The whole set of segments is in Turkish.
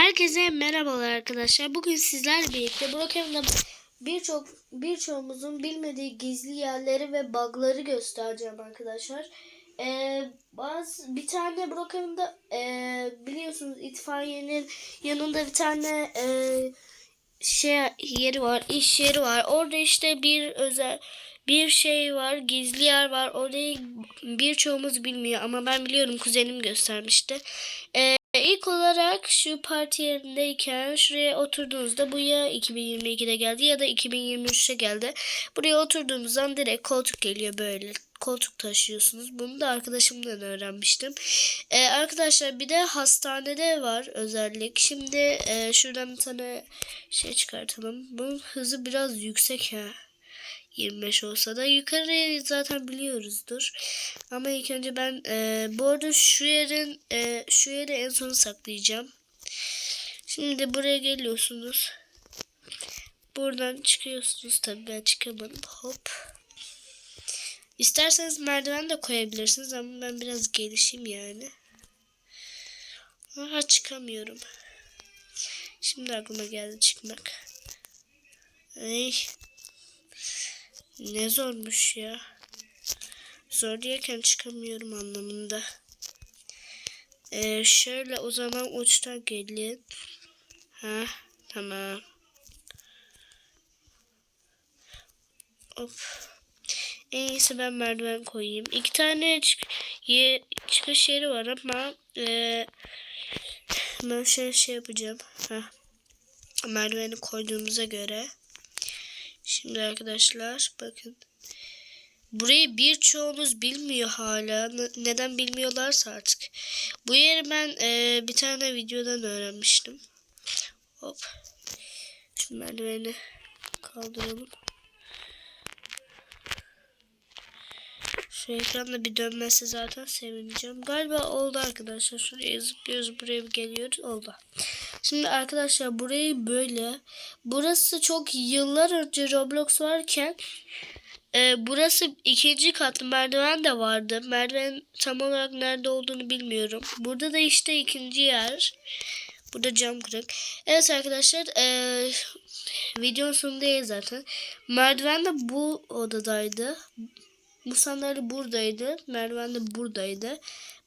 Herkese merhabalar arkadaşlar. Bugün sizlerle birlikte Brokeman'da birçok birçoğumuzun bilmediği gizli yerleri ve bug'ları göstereceğim arkadaşlar. Ee, bazı bir tane Brokeman'da ee, biliyorsunuz itfaiyenin yanında bir tane ee, şey yeri var, iş yeri var. Orada işte bir özel bir şey var, gizli yer var. Orayı birçoğumuz bilmiyor ama ben biliyorum kuzenim göstermişti. Ee, ilk olarak şu parti yerindeyken şuraya oturduğunuzda bu ya 2022'de geldi ya da 2023'te geldi. Buraya oturduğunuzdan direkt koltuk geliyor böyle. Koltuk taşıyorsunuz. Bunu da arkadaşımdan öğrenmiştim. Ee, arkadaşlar bir de hastanede var özellik. Şimdi e, şuradan bir tane şey çıkartalım. Bunun hızı biraz yüksek ha. 25 olsa da yukarı zaten biliyoruzdur. Ama ilk önce ben e, bu arada şu yerin e, şu yeri en sona saklayacağım. Şimdi buraya geliyorsunuz. Buradan çıkıyorsunuz tabii ben çıkamadım. Hop. İsterseniz merdiven de koyabilirsiniz ama ben biraz gelişeyim yani. Aha çıkamıyorum. Şimdi aklıma geldi çıkmak. Ay. Ne zormuş ya. Zor diyeken çıkamıyorum anlamında. Ee, şöyle o zaman uçtan gelin. Ha tamam. Of. En iyisi ben merdiven koyayım. İki tane çık çıkış yeri var ama e ben şöyle şey yapacağım. Ha. Merdiveni koyduğumuza göre. Şimdi arkadaşlar bakın. Burayı birçoğunuz bilmiyor hala. Neden bilmiyorlarsa artık. Bu yeri ben e, bir tane videodan öğrenmiştim. Hop. Şu merdiveni kaldıralım. Şu ekranda bir dönmesi zaten sevineceğim. Galiba oldu arkadaşlar. Şuraya zıplıyoruz buraya geliyoruz. Oldu. Şimdi arkadaşlar burayı böyle. Burası çok yıllar önce Roblox varken e, burası ikinci katlı merdiven de vardı. Merdiven tam olarak nerede olduğunu bilmiyorum. Burada da işte ikinci yer. Burada cam kırık. Evet arkadaşlar e, videonun sonundayız zaten. Merdiven de bu odadaydı. Bu sandalye buradaydı. Merdiven de buradaydı.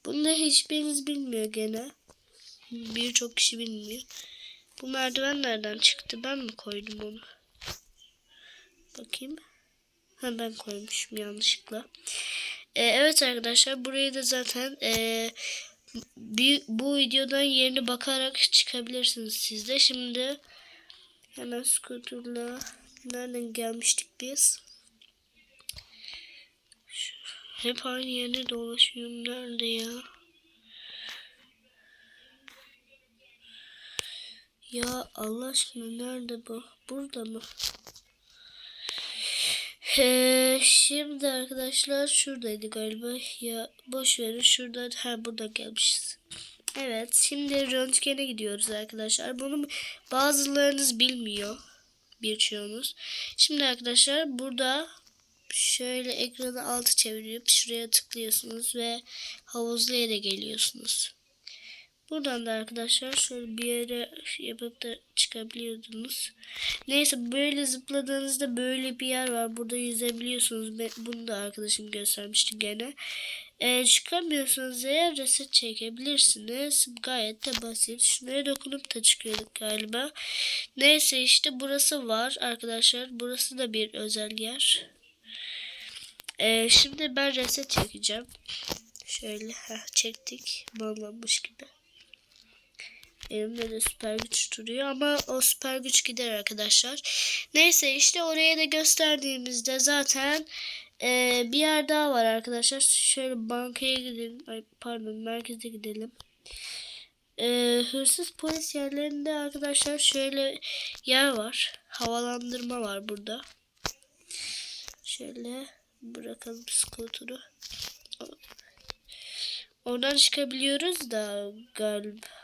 Bunu da hiçbiriniz bilmiyor gene. Birçok kişi bilmiyor. Bu merdiven nereden çıktı? Ben mi koydum onu? Bakayım. Ha ben koymuşum yanlışlıkla. Ee, evet arkadaşlar burayı da zaten e, bir, bu videodan yerini bakarak çıkabilirsiniz siz de. Şimdi hemen skuterla nereden gelmiştik biz? Hep aynı yerde dolaşıyorum. Nerede ya? Ya Allah aşkına nerede bu? Burada mı? Ee, şimdi arkadaşlar şuradaydı galiba. Ya boş verin şurada. Ha burada gelmişiz. Evet şimdi röntgene gidiyoruz arkadaşlar. Bunu bazılarınız bilmiyor. Birçoğunuz. Şimdi arkadaşlar burada şöyle ekranı altı çevirip şuraya tıklıyorsunuz ve havuzlu yere geliyorsunuz. Buradan da arkadaşlar şöyle bir yere yapıp da çıkabiliyordunuz. Neyse böyle zıpladığınızda böyle bir yer var. Burada yüzebiliyorsunuz. Bunu da arkadaşım göstermişti gene. Ee, çıkamıyorsanız eğer reset çekebilirsiniz. Gayet de basit. Şuraya dokunup da çıkıyorduk galiba. Neyse işte burası var arkadaşlar. Burası da bir özel yer. Ee, şimdi ben reset çekeceğim. Şöyle heh, çektik. Bağlanmış gibi. Elimde de süper güç duruyor ama o süper güç gider arkadaşlar. Neyse işte oraya da gösterdiğimizde zaten e, bir yer daha var arkadaşlar. Şöyle bankaya gidelim. Ay, pardon merkeze gidelim. E, hırsız polis yerlerinde arkadaşlar şöyle yer var. Havalandırma var burada. Şöyle bırakalım skuturu. Oradan çıkabiliyoruz da galiba.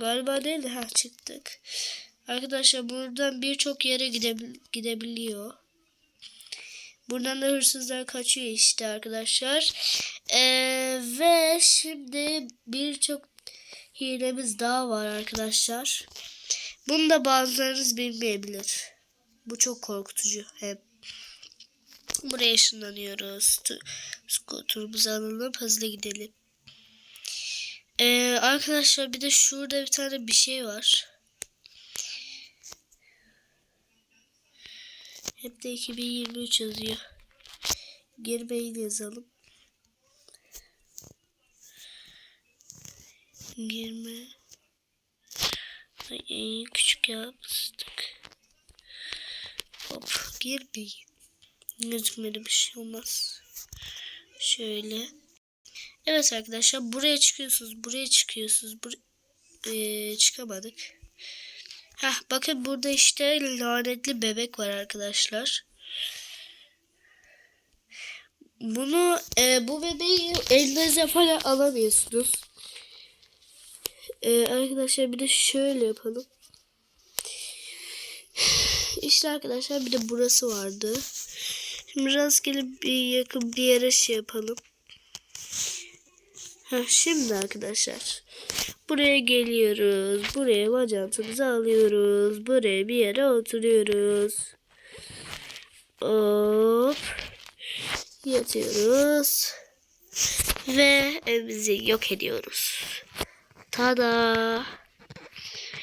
Galiba değil de ha çıktık. Arkadaşlar buradan birçok yere gidebil gidebiliyor. Buradan da hırsızlar kaçıyor işte arkadaşlar. Ee, ve şimdi birçok hilemiz daha var arkadaşlar. Bunu da bazılarınız bilmeyebilir. Bu çok korkutucu hem. Buraya ışınlanıyoruz. Tu- Skuturumuzu alalım hızlı gidelim. Ee, arkadaşlar bir de şurada bir tane bir şey var. Hep de 2023 yazıyor. Girmeyin yazalım. Girme. Ay, en küçük yapmıştık. Hop girmeyin. Gözükmedi bir şey olmaz. Şöyle. Evet arkadaşlar buraya çıkıyorsunuz. Buraya çıkıyorsunuz. Bur Ee, çıkamadık. Heh, bakın burada işte lanetli bebek var arkadaşlar. Bunu e, bu bebeği elinize falan alamıyorsunuz. E, arkadaşlar bir de şöyle yapalım. İşte arkadaşlar bir de burası vardı. Şimdi rastgele bir yakın bir yere şey yapalım. Heh, şimdi arkadaşlar. Buraya geliyoruz. Buraya bacantımızı alıyoruz. Buraya bir yere oturuyoruz. Hop. Yatıyoruz. Ve evimizi yok ediyoruz. Tada.